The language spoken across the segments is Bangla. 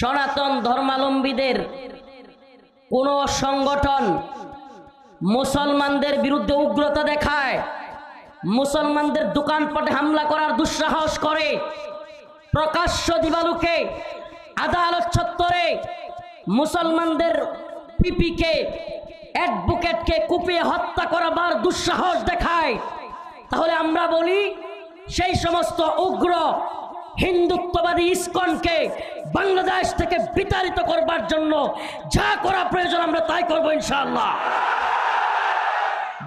সনাতন ধর্মালম্বীদের কোন সংগঠন মুসলমানদের বিরুদ্ধে উগ্রতা দেখায়, মুসলমানদের দোকানপাটে হামলা করার দুঃসাহস করে, প্রকাশ্য দিবালুকে, আদালত চত্বরে মুসলমানদের পিপিকে, অ্যাডভোকেটকে কুপিয়ে হত্যা করাবার দুঃসাহস দেখায়। তাহলে আমরা বলি, সেই সমস্ত উগ্র হিন্দুত্ববাদী ইস্কনকে বাংলাদেশ থেকে বিতাড়িত করবার জন্য যা করা প্রয়োজন আমরা তাই করব ইনশাআল্লাহ।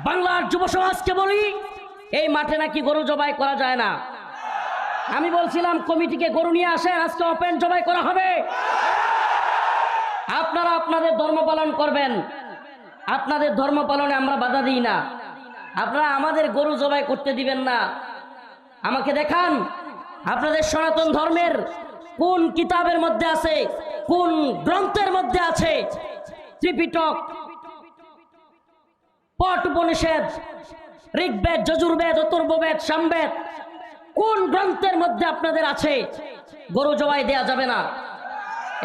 বাংলার যুব সমাজকে বলি, এই মাঠে নাকি গরু জবাই করা যায় না? আমি বলছিলাম, কমিটিকে গরু নিয়ে আসেন, আজকে ওপেন জবাই করা হবে। আপনারা আপনাদের ধর্ম পালন করবেন। আপনাদের ধর্ম পালনে আমরা বাধা দিই না। আপনারা আমাদের গরু জবাই করতে দিবেন না। আমাকে দেখান। আপনাদের সনাতন ধর্মের কোন কিতাবের মধ্যে আছে, কোন গ্রন্থের মধ্যে আছে? ত্রিপিটক পট উপনিষেদ ঋগ্বেদ, যজুর্বেদ অতুর্ববেদ সামবেদ, কোন গ্রন্থের মধ্যে আপনাদের আছে? গরু জবাই দেয়া যাবে না।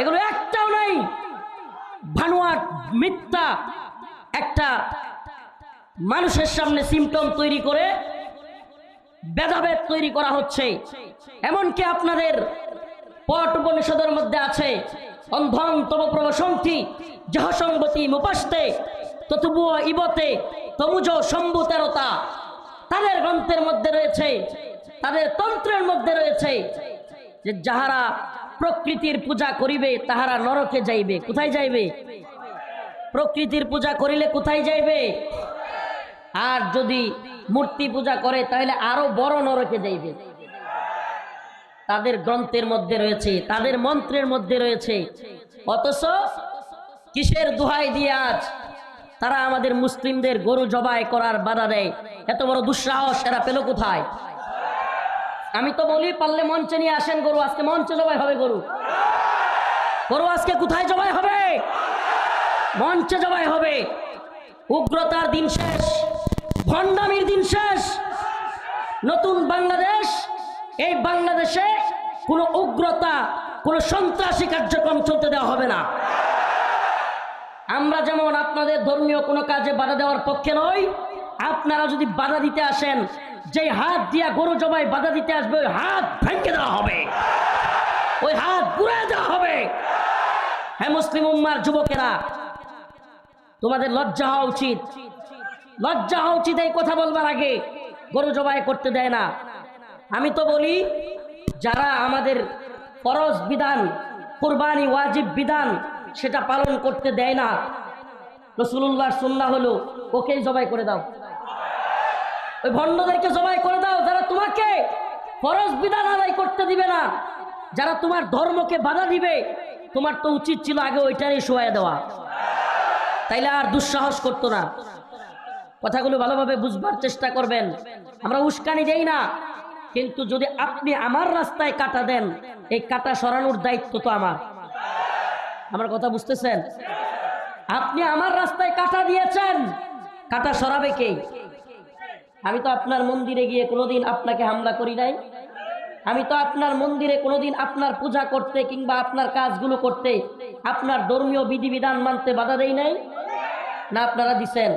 এগুলো একটাও নেই। ভানুয়াট মিথ্যা একটা মানুষের সামনে সিমটম তৈরি করে ভেদাভেদ তৈরি করা হচ্ছে। এমনকি আপনাদের পট উপনিষদের মধ্যে আছে অন্ধং তব প্রবসন্তি জহসঙ্গতি মুপাস্তে ততুবু ইবতে, তমুজ শম্ভু তেরতা তাদের গ্রন্থের মধ্যে রয়েছে, তাদের তন্ত্রের মধ্যে রয়েছে যে যাহারা প্রকৃতির পূজা করিবে, তাহারা নরকে যাইবে। কোথায় যাইবে? প্রকৃতির পূজা করিলে কোথায় যাইবে? আর যদি মূর্তি পূজা করে, তাহলে আরও বড় নরকে যাইবে। তাদের গ্রন্থের মধ্যে রয়েছে, তাদের মন্ত্রের মধ্যে রয়েছে। অথচ কিসের দোহাই দিয়ে আজ তারা আমাদের মুসলিমদের গরু জবাই করার বাধা দেয়? এত বড় দুঃসাহস, এরা পেল কোথায়? আমি তো বলি, পারলে মঞ্চে নিয়ে আসেন গরু, আজকে মঞ্চে জবাই হবে গরু। গরু আজকে কোথায় জবাই হবে? মঞ্চে জবাই হবে। উগ্রতার দিন শেষ। ভণ্ডামির দিন শেষ। নতুন বাংলাদেশ, এই বাংলাদেশে কোনো উগ্রতা, কোনো সন্ত্রাসী কার্যক্রম চলতে দেওয়া হবে না। আমরা যেমন আপনাদের ধর্মীয় কোনো কাজে বাধা দেওয়ার পক্ষে নই, আপনারা যদি বাধা দিতে আসেন যে হাত দিয়া গরু জবাই বাধা দিতে আসবে, ওই হাত ভেঙে দেওয়া হবে। ওই হাত পুড়ে দেওয়া হবে। হ্যাঁ মুসলিম উম্মার যুবকেরা, তোমাদের লজ্জা হওয়া উচিত। লজ্জা হওয়া উচিত এই কথা বলবার আগে। গরু জবাই করতে দেয় না। আমি তো বলি, যারা আমাদের ফরজ বিধান, কোরবানি ওয়াজিব বিধান, সেটা পালন করতে দেয় না। রসুল্লাহর সুন্না হলো, ওকেই জবাই করে দাও। ওই ভণ্ডদেরকে জবাই করে দাও, যারা তোমাকে ফরজ বিধান আদায় করতে দিবে না। যারা তোমার ধর্মকে বাধা দিবে, তোমার তো উচিত ছিল আগে ওইটারই শোয়া দেওয়া। তাইলে আর দুঃসাহস করতো না। কথাগুলো ভালোভাবে বুঝবার চেষ্টা করবেন। আমরা উস্কানি দেই না। কিন্তু যদি আপনি আমার রাস্তায় কাটা দেন, এই কাটা সরানোর দায়িত্ব তো আমার। আমার কথা বুঝতেছেন? আপনি আমার রাস্তায় কাটা দিয়েছেন। কাটা সরাবে কে? আমি তো আপনার মন্দিরে গিয়ে কোনোদিন আপনাকে হামলা করি নাই। আমি তো আপনার মন্দিরে কোনোদিন আপনার পূজা করতে কিংবা আপনার কাজগুলো করতে আপনার ধর্মীয় বিধিবিধান মানতে বাধা দেই নাই। না, আপনারা দিছেন।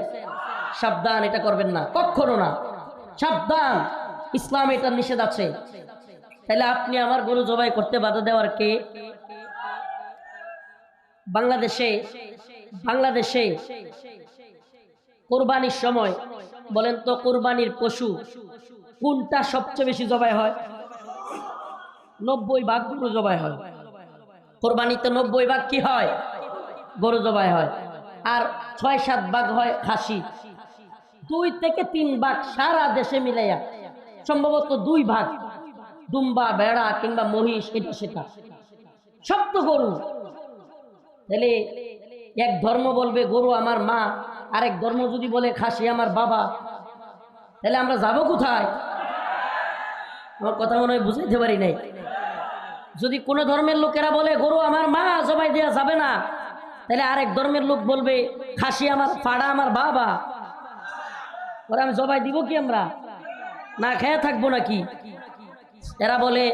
সাবধান, এটা করবেন না। কখনো না। সাবধান। ইসলাম এটা নিষেধ আছে। তাহলে আপনি আমার গরু জবাই করতে বাধা দেওয়ার কে? বাংলাদেশে বাংলাদেশে কোরবানির সময়, বলেন তো কোরবানির পশু কোনটা সবচেয়ে বেশি জবাই হয়? নব্বই ভাগ গরু জবাই হয়। কোরবানিতে নব্বই ভাগ কি হয়? গরু জবাই হয়। আর ছয় সাত ভাগ হয় খাসি। দুই থেকে তিন ভাগ সারা দেশে মিলাইয়া, সম্ভবত দুই ভাগ, দুম্বা, বেড়া কিংবা মহিষ, এটা সেটা। সব তো গরু। তাহলে এক ধর্ম বলবে, গরু আমার মা, আরেক ধর্ম যদি বলে, খাসি আমার বাবা, তাহলে আমরা যাব কোথায়? আমার কথা মনে হয় বুঝাইতে পারি নাই। যদি কোনো ধর্মের লোকেরা বলে, গরু আমার মা, জবাই দেওয়া যাবে না, তাহলে আরেক ধর্মের লোক বলবে, খাসি আমার পাড়া আমার বাবা। ওরা আমি জবাই দিব কি আমরা? না খেয়ে থাকব নাকি? এরা বলে,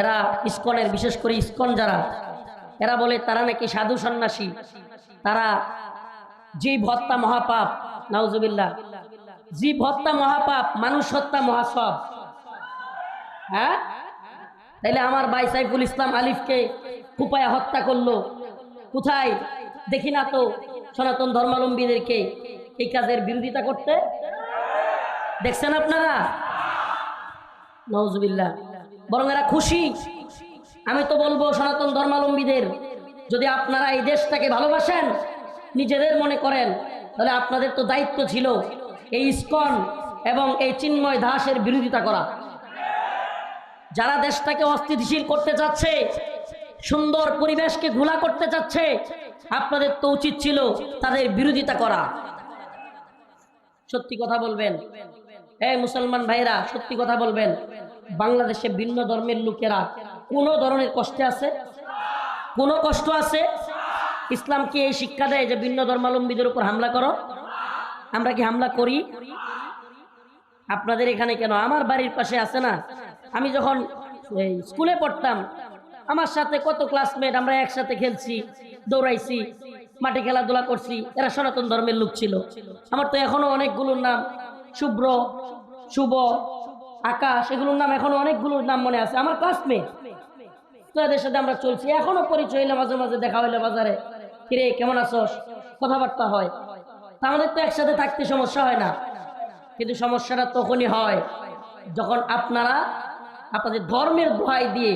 এরা ইস্কনের, বিশেষ করে ইস্কন যারা, এরা বলে তারা নাকি সাধু সন্ন্যাসী। তারা জীব হত্যা মহাপাপ, নাউজুবিল্লাহ। জীব হত্যা মহাপাপ, মানুষ হত্যা মহাসব। হ্যাঁ? তাইলে আমার ভাই সাইফুল ইসলাম আলিফকে কুপায়া হত্যা করল। কোথায়? দেখি না তো সনাতন ধর্মাবলম্বীদেরকে এই কাজের বিরোধিতা করতে? দেখছেন আপনারা? নজবিল্লা বরং এরা খুশি। আমি তো বলব, সনাতন ধর্মাবলম্বীদের, যদি আপনারা এই দেশটাকে ভালোবাসেন, নিজেদের মনে করেন, তাহলে আপনাদের তো দায়িত্ব ছিল এই ইস্কন এবং এই চিন্ময় দাসের বিরোধিতা করা। যারা দেশটাকে অস্থিতিশীল করতে চাচ্ছে, সুন্দর পরিবেশকে ঘোলা করতে চাচ্ছে, আপনাদের তো উচিত ছিল তাদের বিরোধিতা করা। সত্যি কথা বলবেন? এই মুসলমান ভাইরা সত্যি কথা বলবেন। বাংলাদেশে ভিন্ন ধর্মের লোকেরা কোন ধরনের কষ্টে আছে? কোন কষ্ট আছে? ইসলাম কি এই শিক্ষা দেয় যে ভিন্ন ধর্মাবলম্বীদের উপর হামলা করো? আমরা কি হামলা করি? আপনাদের এখানে কেন? আমার বাড়ির পাশে আছে না? আমি যখন স্কুলে পড়তাম, আমার সাথে কত ক্লাসমেট আমরা একসাথে খেলছি, দৌড়াইছি। মাঠে খেলাধুলা করছি, এরা সনাতন ধর্মের লোক ছিল। আমার তো এখনও অনেকগুলোর নাম, শুভ্র, শুভ, আকাশ, এগুলোর নাম এখনও অনেকগুলোর নাম মনে আছে। আমার ক্লাসমেট তো সাথে আমরা চলছি। এখনও পরিচয় হইলে মাঝে মাঝে, দেখা হইলে বাজারে। কিরে, কেমন আছোস? কথাবার্তা হয়। আমাদের তো একসাথে থাকতে সমস্যা হয় না। কিন্তু সমস্যাটা তখনই হয় যখন আপনারা আপনাদের ধর্মের দোহাই দিয়ে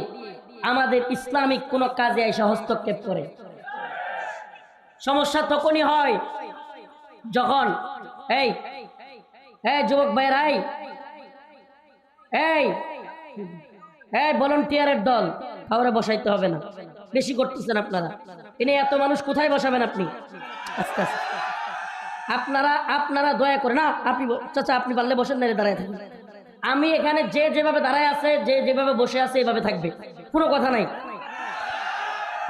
আমাদের ইসলামিক কোনো কাজে এসে হস্তক্ষেপ করে। সমস্যা তখনই হয় যখন, এই এই যুবক ভাইরাই এই এই ভলেন্টিয়ারের দল, কাউরে বসাইতে হবে না, বেশি করতেছেন আপনারা। এনে এত মানুষ কোথায় বসাবেন আপনি? আস্তে আস্তে আপনারা আপনারা দয়া করে, না, আপনি চাচা, আপনি পারলে বসেন না দাঁড়ায় থাকুন। আমি এখানে যে যেভাবে দাঁড়ায় আছে, যে যেভাবে বসে আছে এইভাবে থাকবে। কোনো কথা নাই।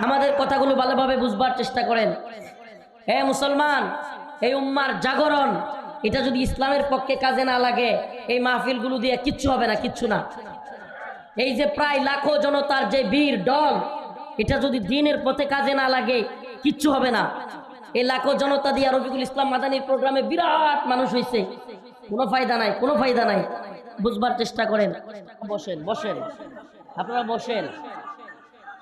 আমাদের কথাগুলো ভালোভাবে বুঝবার চেষ্টা করেন। হে মুসলমান, এই উম্মার জাগরণ, এটা যদি ইসলামের পক্ষে কাজে না লাগে, এই মাহফিলগুলো দিয়ে কিচ্ছু হবে না, কিচ্ছু না। এই যে প্রায় লাখো জনতার যে বীর দল এটা যদি দিনের পথে কাজে না লাগে, কিচ্ছু হবে না। এই লাখো জনতা দিয়ে রফিকুল ইসলাম মাদানির প্রোগ্রামে বিরাট মানুষ হয়েছে কোনো ফায়দা নাই, কোনো ফায়দা নাই। বুঝবার চেষ্টা করেন। বসেন বসেন। আপনারা বসেন।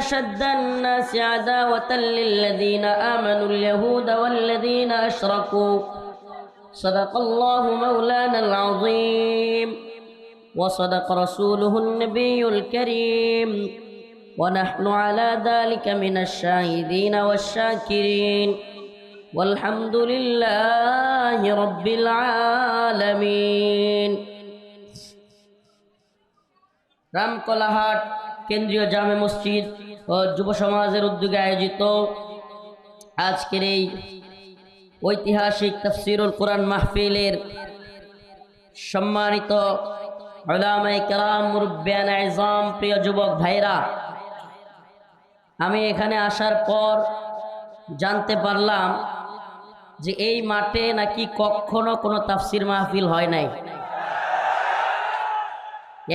أشد الناس عداوة للذين آمنوا اليهود والذين أشركوا صدق الله مولانا العظيم وصدق رسوله النبي الكريم ونحن على ذلك من الشاهدين والشاكرين والحمد لله رب العالمين রামকলাহাট কেন্দ্রীয় জামে মসজিদ ও যুব সমাজের উদ্যোগে আয়োজিত আজকের এই ঐতিহাসিক তফসিরুল কোরআন মাহফিলের সম্মানিত আজম প্রিয় যুবক ভাইরা, আমি এখানে আসার পর জানতে পারলাম যে এই মাঠে নাকি কখনো কোনো তাফসির মাহফিল হয় নাই।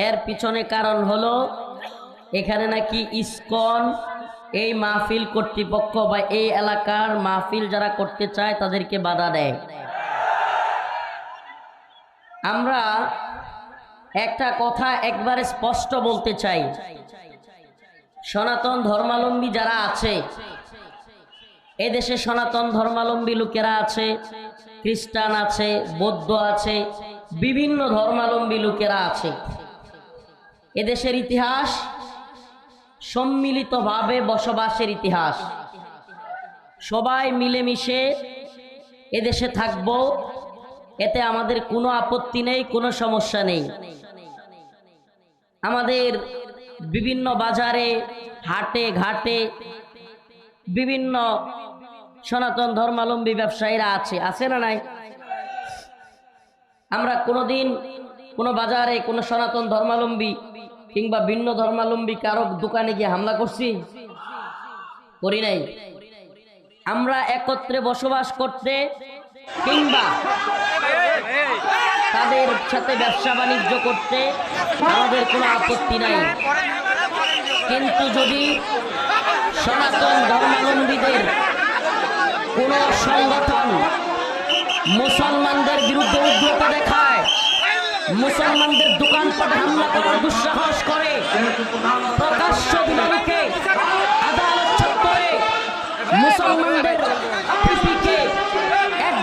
এর পিছনে কারণ হলো এখানে নাকি ইস্কন, এই মাহফিল কর্তৃপক্ষ বা এই এলাকার মাহফিল যারা করতে চায় তাদেরকে বাধা দেয়। আমরা একটা কথা একবারে স্পষ্ট বলতে চাই। সনাতন ধর্মাবলম্বী যারা আছে, এদেশে সনাতন ধর্মালম্বী লোকেরা আছে, খ্রিস্টান আছে, বৌদ্ধ আছে, বিভিন্ন ধর্মালম্বী লোকেরা আছে। এদেশের ইতিহাস সম্মিলিতভাবে বসবাসের ইতিহাস। সবাই মিলেমিশে এদেশে থাকব, এতে আমাদের কোনো আপত্তি নেই, কোনো সমস্যা নেই। আমাদের বিভিন্ন বাজারে, হাটে ঘাটে বিভিন্ন সনাতন ধর্মাবলম্বী ব্যবসায়ীরা আছে। আছে না নাই? আমরা কোনোদিন কোনো বাজারে কোনো সনাতন ধর্মাবলম্বী কিংবা ভিন্ন ধর্মাবলম্বী কারও দোকানে গিয়ে হামলা করছি? করি নাই। আমরা একত্রে বসবাস করতে কিংবা তাদের সাথে ব্যবসা বাণিজ্য করতে আমাদের কোনো আপত্তি নাই। কিন্তু যদি সনাতন ধর্মাবলম্বীদের কোনো সংগঠন মুসলমানদের বিরুদ্ধে উদ্যতা দেখায় মুসলমানদের দোকানপাট হামলা করার দুঃসাহস করে। প্রকাশ্য দিনালিকে আদালত চত্বরে মুসলমানদের পিপিকে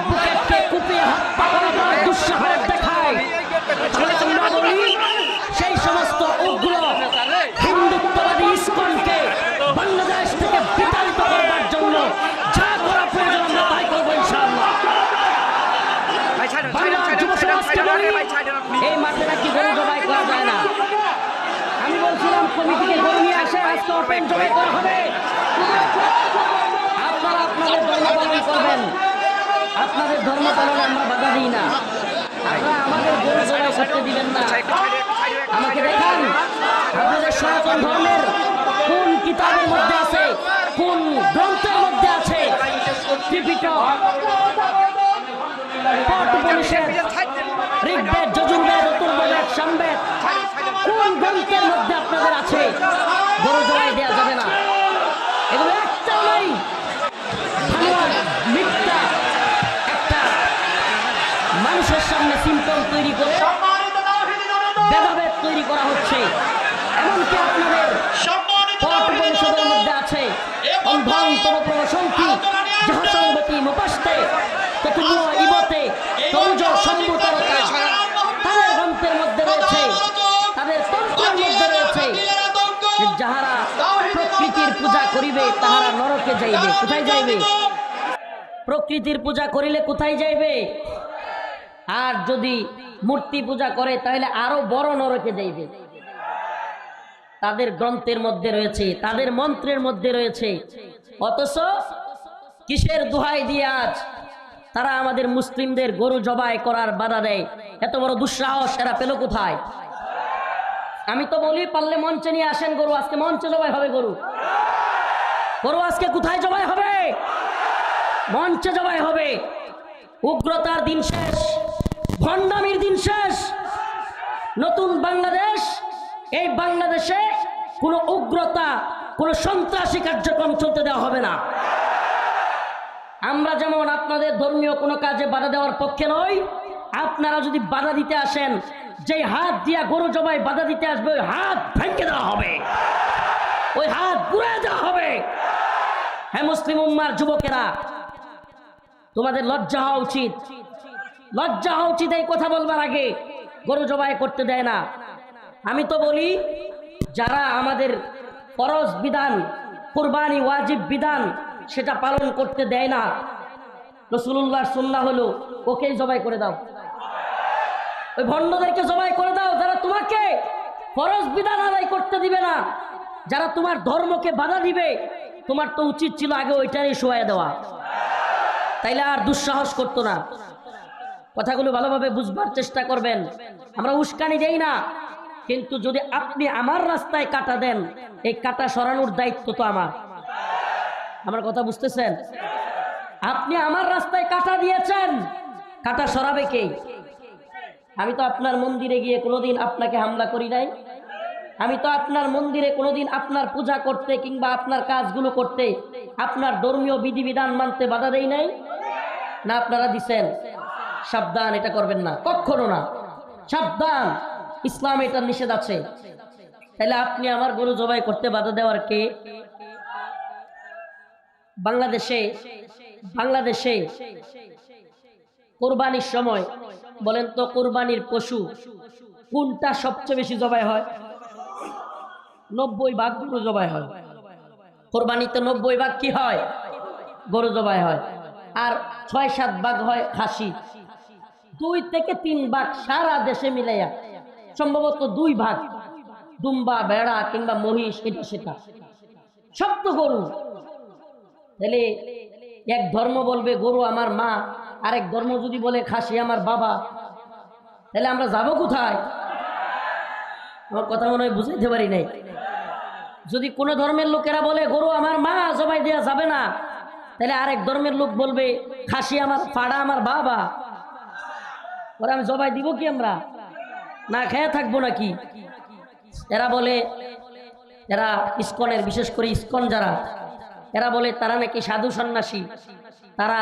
বুকে কুপিয়ে হত্যা করার দুঃসাহস দেখায় তাহলে আমরা বলি সেই সমস্ত উগ্র হিন্দুত্ববাদী ইস্কনকে বাংলাদেশ থেকে বিতাড়িত করবার জন্য যা করা প্রয়োজন আমরা তাই করব ইনশাআল্লাহ ভাই ছাড়েন বাংলার ছাড়েন যুব ছাড়েন সমাজকে বলি, ভাই ছাড়েন আপনি এই মাঠে নাকি গরু জবাই করা যায় না আমি বলছিলাম কমিটিকে গরু আপনাদের ধর্ম পালন আপনাদের ধর্ম পালনে আমরা বাধা দিই না। আপনারা আমাদের গরু জবাই করতে দিবেন না। আমাকে দেখান, আপনাদের সনাতন ধর্মের কোন কিতাবের মধ্যে আছে, কোন গ্রন্থের মধ্যে আছে? ঋগ্বেদ মধ্যে আপনাদের আছে। গরু জবাই দেওয়া যাবে না। এগুলো একটাও নাই। মিথ্যা একটা মানুষের সামনে সিম্পল তৈরি করে ভেদাভেদ তৈরি করা হচ্ছে। এমনকি আপনাদের মধ্যে আছে। অন্ধং তম প্রবসন্তি যাহা সংগতি মুপাস্তে ততুল্য ইবতে তৌজ সম্ভুতরতা তাদের গ্রন্থের মধ্যে রয়েছে তাদের তন্ত্রের মধ্যে রয়েছে যে যাহারা প্রকৃতির পূজা করিবে, তাহারা নরকে যাইবে। কোথায় যাইবে? প্রকৃতির পূজা করিলে কোথায় যাইবে? আর যদি মূর্তি পূজা করে, তাহলে আরও বড় নরকে যাইবে। তাদের গ্রন্থের মধ্যে রয়েছে, তাদের মন্ত্রের মধ্যে রয়েছে। অথচ কিসের দোহাই দিয়ে আজ তারা আমাদের মুসলিমদের গরু জবাই করার বাধা দেয়? এত বড় দুঃসাহস, এরা পেল কোথায়? আমি তো বলি, পারলে মঞ্চে নিয়ে আসেন গরু, আজকে মঞ্চে জবাই হবে গরু। গরু আজকে কোথায় জবাই হবে? মঞ্চে জবাই হবে। উগ্রতার দিন শেষ, ভণ্ডামির দিন শেষ। নতুন বাংলাদেশ, এই বাংলাদেশে কোনো উগ্রতা, কোনো সন্ত্রাসী কার্যক্রম চলতে দেওয়া হবে না। আমরা যেমন আপনাদের ধর্মীয় কোনো কাজে বাধা দেওয়ার পক্ষে নই, আপনারা যদি বাধা দিতে আসেন যে হাত দিয়া গরু জবাই বাধা দিতে আসবে, ওই হাত ভেঙে দেওয়া হবে। ওই হাত পুড়ে দেওয়া হবে। হ্যাঁ মুসলিম উম্মার যুবকেরা, তোমাদের লজ্জা হওয়া উচিত। লজ্জা হওয়া উচিত এই কথা বলবার আগে। গরু জবাই করতে দেয় না। আমি তো বলি, যারা আমাদের ফরজ বিধান, কুরবানি ওয়াজিব বিধান, সেটা পালন করতে দেয় না। রসুল্লাহর সুন্না হলো, ওকেই জবাই করে দাও। ওই ভণ্ডদেরকে জবাই করে দাও, যারা তোমাকে ফরজ বিধান আদায় করতে দিবে না, যারা তোমার ধর্মকে বাধা দিবে তোমার তো উচিত ছিল আগে ওইটারই শোয়া দেওয়া। তাইলে আর দুঃসাহস করতো না। কথাগুলো ভালোভাবে বুঝবার চেষ্টা করবেন। আমরা উস্কানি দেই না। কিন্তু যদি আপনি আমার রাস্তায় কাটা দেন, এই কাটা সরানোর দায়িত্ব তো আমার। আমার কথা বুঝতেছেন? আপনি আমার রাস্তায় কাটা দিয়েছেন। কাটা সরাবে কে? আমি তো আপনার মন্দিরে গিয়ে কোনোদিন আপনাকে হামলা করি নাই। আমি তো আপনার মন্দিরে কোনোদিন আপনার পূজা করতে কিংবা আপনার কাজগুলো করতে আপনার ধর্মীয় বিধিবিধান মানতে বাধা দেই নাই? না, আপনারা দিছেন। সাবধান, এটা করবেন না। কখনো না। সাবধান। ইসলাম এটার নিষেধ আছে। তাহলে আপনি আমার গরু জবাই করতে বাধা দেওয়ার কে? বাংলাদেশে বাংলাদেশে কোরবানির সময়, বলেন তো কোরবানির পশু, কোনটা সবচেয়ে বেশি জবাই হয়? নব্বই ভাগ গরু জবাই হয়। কোরবানিতে নব্বই ভাগ কি হয়? গরু জবাই হয়। আর ছয় সাত ভাগ হয় খাসি। দুই থেকে তিন ভাগ সারা দেশে মিলাইয়া। সম্ভবত দুই ভাগ। দুম্বা বেড়া কিংবা মহিষ, এটা সেটা। সব তো গরু। তাহলে এক ধর্ম বলবে, গরু আমার মা। আরেক ধর্ম যদি বলে, খাসি আমার বাবা। তাহলে আমরা যাব কোথায়? আমার কথা মনে হয় বুঝাইতে পারি নাই। যদি কোনো ধর্মের লোকেরা বলে, গরু আমার মা, জবাই দেওয়া যাবে না। তাহলে আরেক ধর্মের লোক বলবে, খাসি আমার পাড়া আমার বাবা। ওরা, আমি জবাই দিব কি আমরা? না, খেয়ে থাকব নাকি? এরা বলে, এরা ইস্কনের, বিশেষ করে ইস্কন যারা, এরা বলে, তারা নাকি সাধু সন্ন্যাসী। তারা